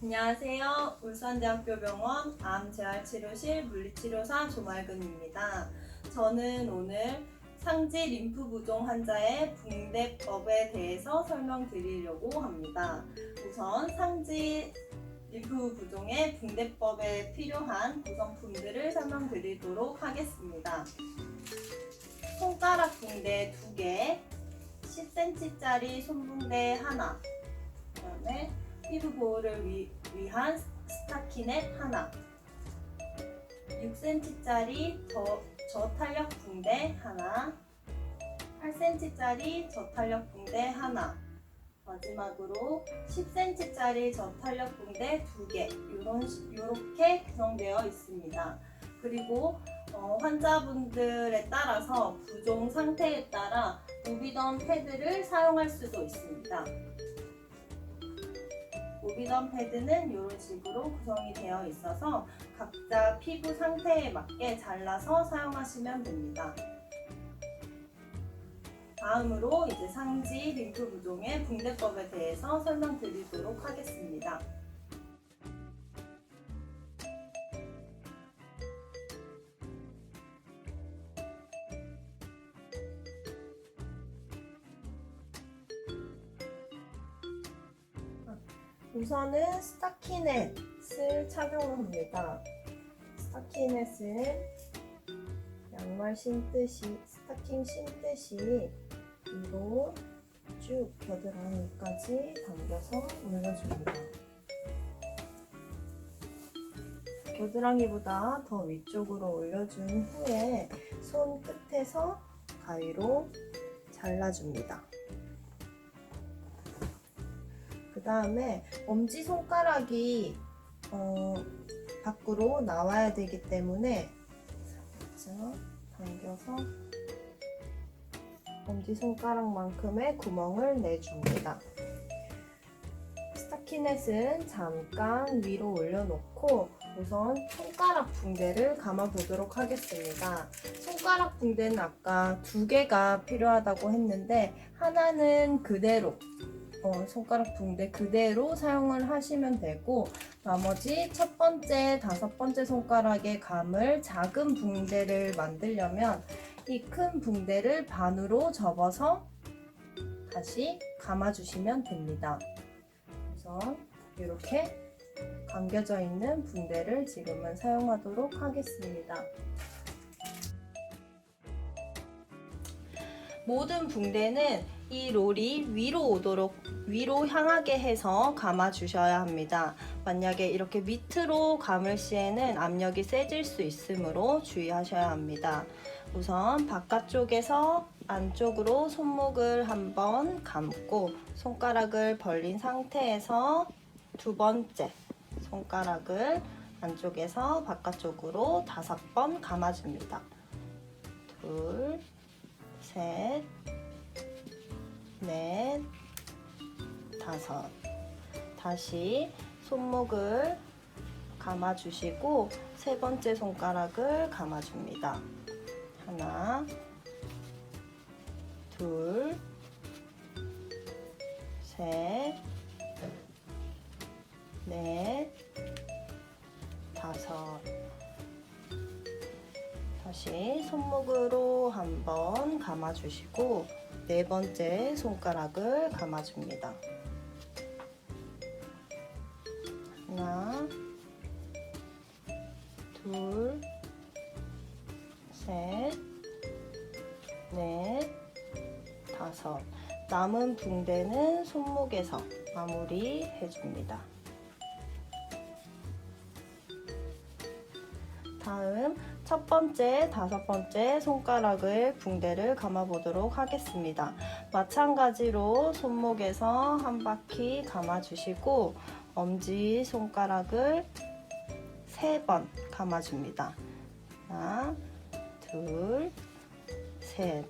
안녕하세요. 울산대학교 병원 암재활치료실 물리치료사 조말근입니다. 저는 오늘 상지 림프 부종 환자의 붕대법에 대해서 설명드리려고 합니다. 우선 상지 림프 부종의 붕대법에 필요한 구성품들을 설명드리도록 하겠습니다. 손가락 붕대 2개, 10cm짜리 손붕대 하나, 그 다음에 피부 보호를 위, 위한 스타키넷 하나 6cm짜리 저, 저탄력 붕대 하나 8cm짜리 저탄력 붕대 하나 마지막으로 10cm짜리 저탄력 붕대 2개 이런 이렇게 구성되어 있습니다. 그리고 어, 환자분들에 따라서 부종 상태에 따라 오비던 패드를 사용할 수도 있습니다. 오비던 패드는 이런 식으로 구성이 되어 있어서 각자 피부 상태에 맞게 잘라서 사용하시면 됩니다. 다음으로 이제 상지 림프 부종의 붕대법에 대해서 설명드리도록 하겠습니다. 우선은 스타키넷을 착용합니다. 스타키넷을 양말 신듯이 스타킹 신듯이 위로 쭉 겨드랑이까지 당겨서 올려줍니다. 겨드랑이보다 더 위쪽으로 올려준 후에 손 끝에서 가위로 잘라줍니다. 다음에 엄지 손가락이 어, 밖으로 나와야 되기 때문에 살짝 당겨서 엄지 손가락만큼의 구멍을 내줍니다. 스타키넷은 잠깐 위로 올려놓고 우선 손가락 붕대를 감아 보도록 하겠습니다. 손가락 붕대는 아까 두 개가 필요하다고 했는데 하나는 그대로 어, 손가락 붕대 그대로 사용을 하시면 되고 나머지 첫 번째, 다섯 번째 손가락에 감을 작은 붕대를 만들려면 이 큰 붕대를 반으로 접어서 다시 감아주시면 됩니다. 우선 이렇게 감겨져 있는 붕대를 지금은 사용하도록 하겠습니다. 모든 붕대는 이 롤이 위로 오도록 위로 향하게 해서 감아 주셔야 합니다. 만약에 이렇게 밑으로 감을 시에는 압력이 세질 수 있으므로 주의하셔야 합니다. 우선 바깥쪽에서 안쪽으로 손목을 한번 감고 손가락을 벌린 상태에서 두 번째 손가락을 안쪽에서 바깥쪽으로 다섯 번 감아줍니다. 둘, 셋, 넷, 다섯. 다시 손목을 감아주시고 세 번째 손가락을 감아줍니다. 하나, 둘, 셋, 넷, 다섯. 다시 손목으로 한번 감아주시고 네 번째 손가락을 감아줍니다. 하나, 둘, 셋, 넷, 다섯. 남은 붕대는 손목에서 마무리 해줍니다. 다음 첫 번째, 다섯 번째 손가락을 붕대를 감아 보도록 하겠습니다. 마찬가지로 손목에서 한 바퀴 감아 주시고 엄지 손가락을 세 번 감아 줍니다. 하나, 둘, 셋.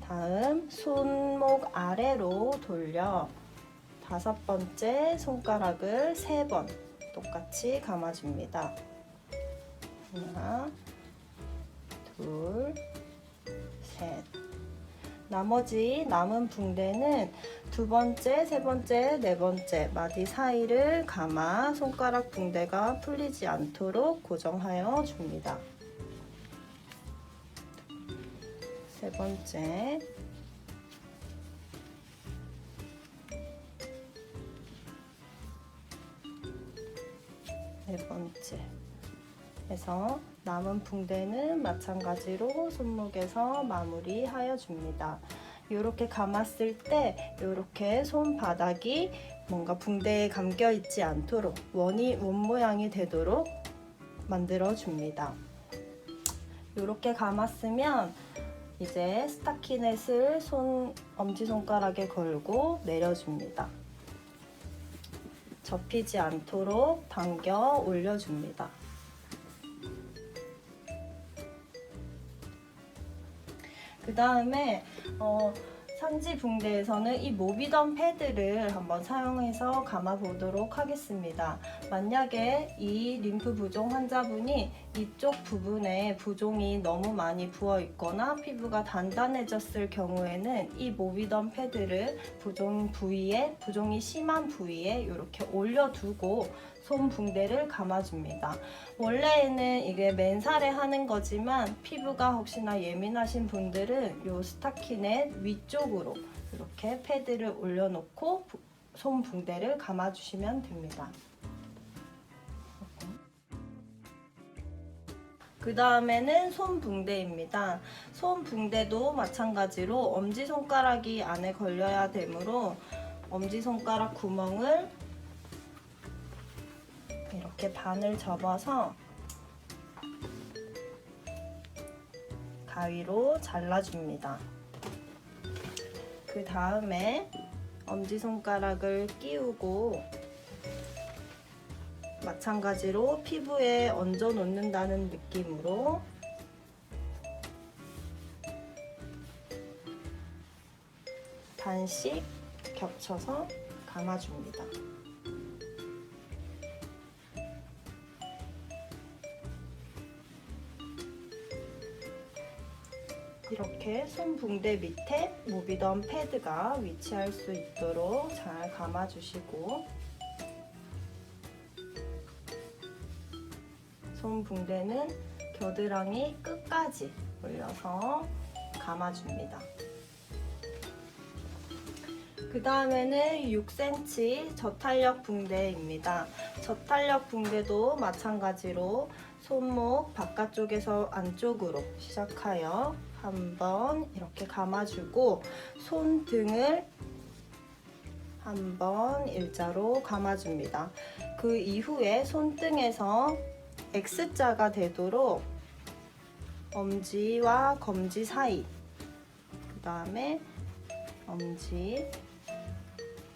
다음 손목 아래로 돌려 다섯 번째 손가락을 세 번 똑같이 감아 줍니다. 하나, 둘, 셋. 나머지 남은 붕대는 두두 번째, 세 번째, 네 번째 마디 사이를 감아 손가락 붕대가 풀리지 않도록 고정하여 줍니다. 세 번째, 네 번째 해서 남은 붕대는 마찬가지로 손목에서 마무리하여 줍니다. 이렇게 감았을 때 이렇게 손바닥이 뭔가 붕대에 감겨 있지 않도록 원이 원 모양이 되도록 만들어 줍니다. 이렇게 감았으면 이제 스타키넷을 손 엄지 손가락에 걸고 내려줍니다. 접히지 않도록 당겨 올려줍니다. 그 다음에 어, 산지 붕대에서는 이 모비던 패드를 한번 사용해서 감아 보도록 하겠습니다. 만약에 이 림프 부종 환자분이 이쪽 부분에 부종이 너무 많이 부어 있거나 피부가 단단해졌을 경우에는 이 모비던 패드를 부종 부위에 부종이 심한 부위에 이렇게 올려두고 손 붕대를 감아줍니다. 원래는 이게 맨살에 하는 거지만 피부가 혹시나 예민하신 분들은 이 스타키넷 위쪽으로 이렇게 패드를 올려놓고 부- 손 붕대를 감아주시면 됩니다. 그 다음에는 손 붕대입니다. 손 붕대도 마찬가지로 엄지 손가락이 안에 걸려야 되므로 엄지 손가락 구멍을 이렇게 반을 접어서 가위로 잘라줍니다. 그 다음에 엄지손가락을 끼우고 마찬가지로 피부에 얹어 놓는다는 느낌으로 반씩 겹쳐서 감아줍니다. 이렇게 손 붕대 밑에 모비던 패드가 위치할 수 있도록 잘 감아주시고 손 붕대는 겨드랑이 끝까지 올려서 감아줍니다. 그 다음에는 6cm 저탄력 붕대입니다. 저탄력 붕대도 마찬가지로 손목 바깥쪽에서 안쪽으로 시작하여 한번 이렇게 감아주고 손등을 한번 일자로 감아줍니다. 그 이후에 손등에서 X자가 되도록 엄지와 검지 사이 그 다음에 엄지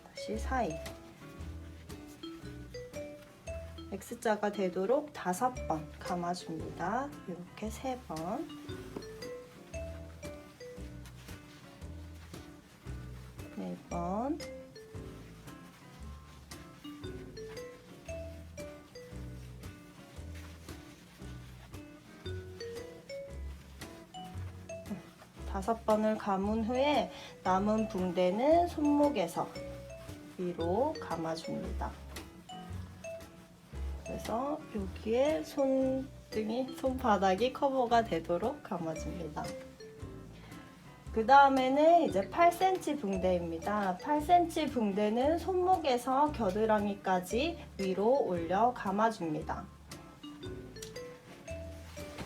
다시 사이 X자가 되도록 다섯 번 감아줍니다. 이렇게 세 번. 네 번. 다섯 번을 감은 후에 남은 붕대는 손목에서 위로 감아줍니다. 그래서 여기에 손등이 손바닥이 커버가 되도록 감아줍니다. 그 다음에는 이제 8cm 붕대입니다. 8cm 붕대는 손목에서 겨드랑이까지 위로 올려 감아줍니다.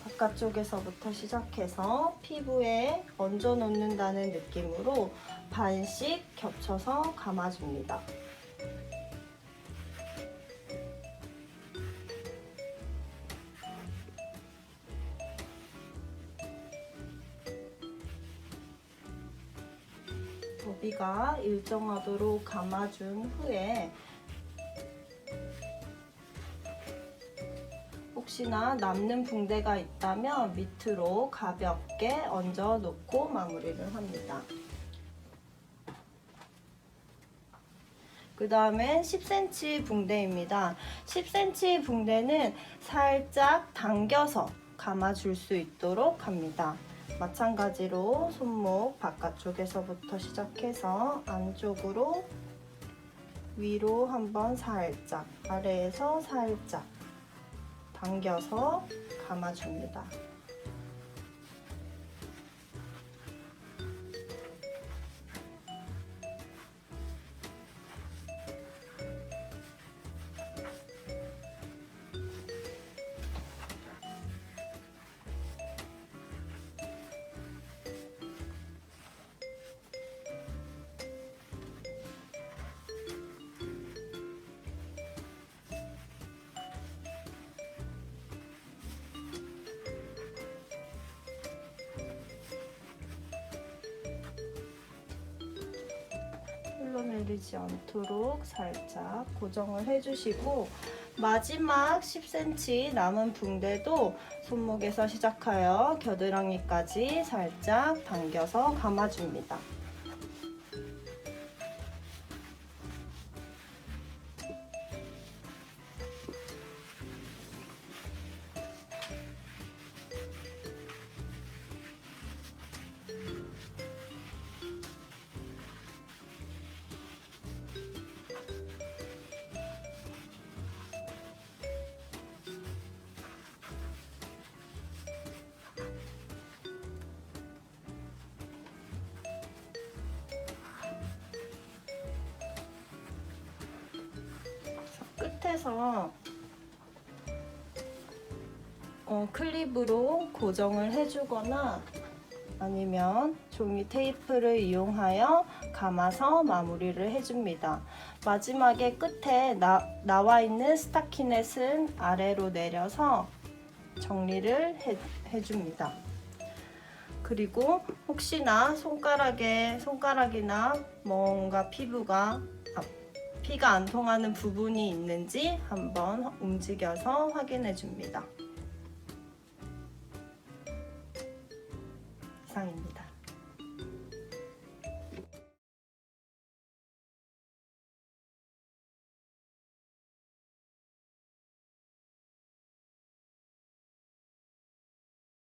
바깥쪽에서부터 시작해서 피부에 얹어 놓는다는 느낌으로 반씩 겹쳐서 감아줍니다. 너비가 일정하도록 감아준 후에 혹시나 남는 붕대가 있다면 밑으로 가볍게 얹어 놓고 마무리를 합니다. 그 다음에 10cm 붕대입니다. 10cm 붕대는 살짝 당겨서 감아줄 수 있도록 합니다. 마찬가지로 손목 바깥쪽에서부터 시작해서 안쪽으로 위로 한번 살짝 아래에서 살짝 당겨서 감아줍니다. 흘러내리지 않도록 살짝 고정을 해주시고 마지막 10cm 남은 붕대도 손목에서 시작하여 겨드랑이까지 살짝 당겨서 감아줍니다. 끝에서 어, 클립으로 고정을 해주거나 아니면 종이 테이프를 이용하여 감아서 마무리를 해줍니다. 마지막에 끝에 나, 나와 있는 스타키넷은 아래로 내려서 정리를 해, 해줍니다. 그리고 혹시나 손가락에 손가락이나 뭔가 피부가 아, 피가 안 통하는 부분이 있는지 한번 움직여서 확인해 줍니다. 이상입니다.